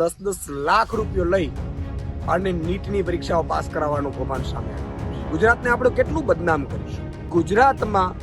દસ દસ લાખ રૂપિયો લઈ અને નીટની પરીક્ષાઓ પાસ કરાવવાનું કૌભાંડ સામે ગુજરાતને આપણે કેટલું બદનામ કરીશું? ગુજરાતમાં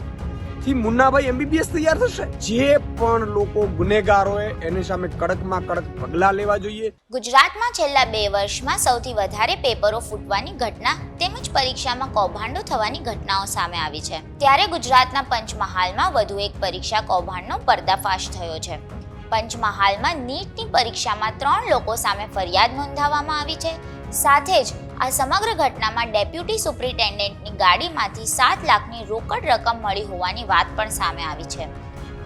થી મુન્નાભાઈ એમબીબીએસ તૈયાર થશે? જે પણ લોકો ગુનેગારોએ એની સામે કડકમાં કડક પગલાં લેવા જોઈએ. ગુજરાતમાં છેલ્લા બે વર્ષમાં સૌથી વધારે પેપરો ફૂટવાની ઘટના તેમજ પરીક્ષામાં કૌભાંડો થવાની ઘટનાઓ સામે આવી છે. ત્યારે ગુજરાતના પંચમહાલમાં વધુ એક પરીક્ષા કૌભાંડનો પર્દાફાશ થયો છે. પંચમહાલમાં નીટની પરીક્ષામાં ત્રણ લોકો સામે ફરિયાદ નોંધાવવામાં આવી છે. સાથે જ આ સમગ્ર ઘટનામાં ડેપ્યુટી સુપ્રિન્ટેન્ડન્ટની ગાડીમાંથી સાત લાખની રોકડ રકમ મળી હોવાની વાત પણ સામે આવી છે.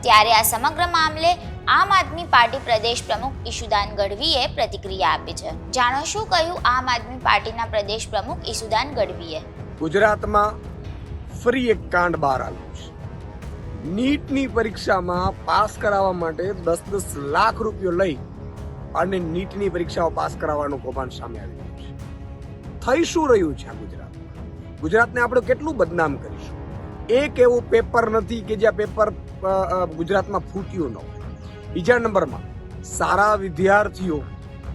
ત્યારે આ સમગ્ર મામલે આમ આદમી પાર્ટી પ્રદેશ પ્રમુખ ઈશુદાન ગઢવીએ પ્રતિક્રિયા આપી છે. જાણો શું કહ્યું આમ આદમી પાર્ટીના પ્રદેશ પ્રમુખ ઈશુદાન ગઢવીએ? ગુજરાતમાં ફરી એક કાંડ બહાર આવ્યું છે. નીટની પરીક્ષામાં પાસ કરાવવા માટે દસ દસ લાખ રૂપિયો લઈ અને નીટની પરીક્ષાઓ પાસ કરાવવાનું કૌભાંડ સામે આવી રહ્યું છે. થઈ શું રહ્યું છે આ ગુજરાતમાં? ગુજરાતને આપણે કેટલું બદનામ કરીશું? એક એવું પેપર નથી કે જ્યાં પેપર ગુજરાતમાં ફૂટ્યું ન હોય. બીજા નંબરમાં, સારા વિદ્યાર્થીઓ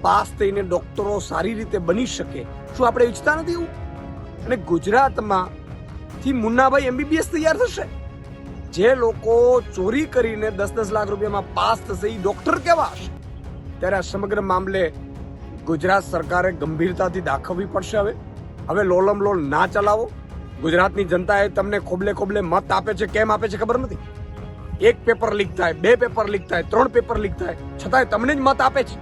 પાસ થઈને ડોક્ટરો સારી રીતે બની શકે, શું આપણે ઈચ્છતા નથી એવું? અને ગુજરાતમાં થી મુન્નાભાઈ એમબીબીએસ તૈયાર થશે? જે લોકો ચોરી કરીને દસ દસ લાખ રૂપિયામાં પાસ થશે એ ડોક્ટર કેવા હશે? ત્યારે આ સમગ્ર મામલે ગુજરાત સરકારે ગંભીરતાથી દાખવવી પડશે હવે. હવે લોલમ લોલ ના ચલાવો. ગુજરાતની જનતાએ તમને ખોબલે ખોબલે મત આપે છે, કેમ આપે છે ખબર નથી? એક પેપર લીક થાય, બે પેપર લીક થાય, ત્રણ પેપર લીક થાય. છતાંય તમને જ મત આપે છે.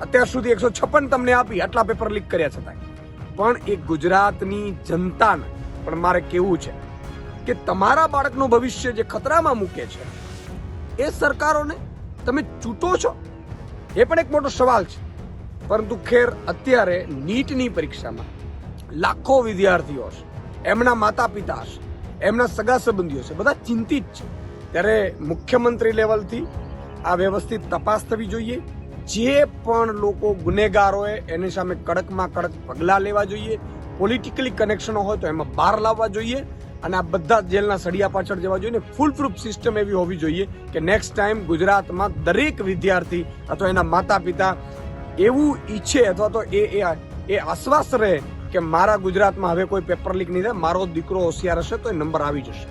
અત્યાર સુધી એકસો છપ્પન તમને આપી, આટલા પેપર લીક કર્યા છતાંય. પણ એ ગુજરાતની જનતાને, પણ મારે કેવું છે કે તમારા બાળકનું ભવિષ્ય જે ખતરામાં મૂકે છે, એ સરકારોને તમે ચૂંટો છો? એ પણ એક મોટો સવાલ છે. પરંતુ ખેર, અત્યારે નીટની પરીક્ષામાં લાખો વિદ્યાર્થીઓ હશે. એમના માતા પિતા હશે. એમના સગા સંબંધીઓ છે બધા ચિંતિત છે. ત્યારે મુખ્યમંત્રી લેવલથી આ વ્યવસ્થિત તપાસ થવી જોઈએ. જે પણ લોકો ગુનેગારોએ એની સામે કડકમાં કડક પગલાં લેવા જોઈએ, પોલિટિકલી કનેક્શનો હોય તો એમાં બહાર લાવવા જોઈએ. અને આ બધા જેલના સળિયા પાછળ જવા જોઈએ ફૂલ પ્રૂફ સિસ્ટમ એવી હોવી જોઈએ કે નેક્સ્ટ ટાઈમ ગુજરાતમાં દરેક વિદ્યાર્થી અથવા એના માતા પિતા એવું ઈચ્છે અથવા તો એ એ આશ્વાસ રહે કે મારા ગુજરાતમાં હવે કોઈ પેપર લીક નહીં થાય, મારો દીકરો હોશિયાર હશે તો એ નંબર આવી જશે.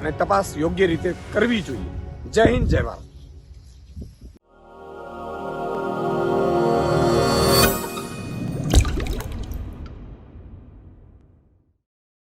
અને તપાસ યોગ્ય રીતે કરવી જોઈએ. જય હિન્દ, જય ભારત.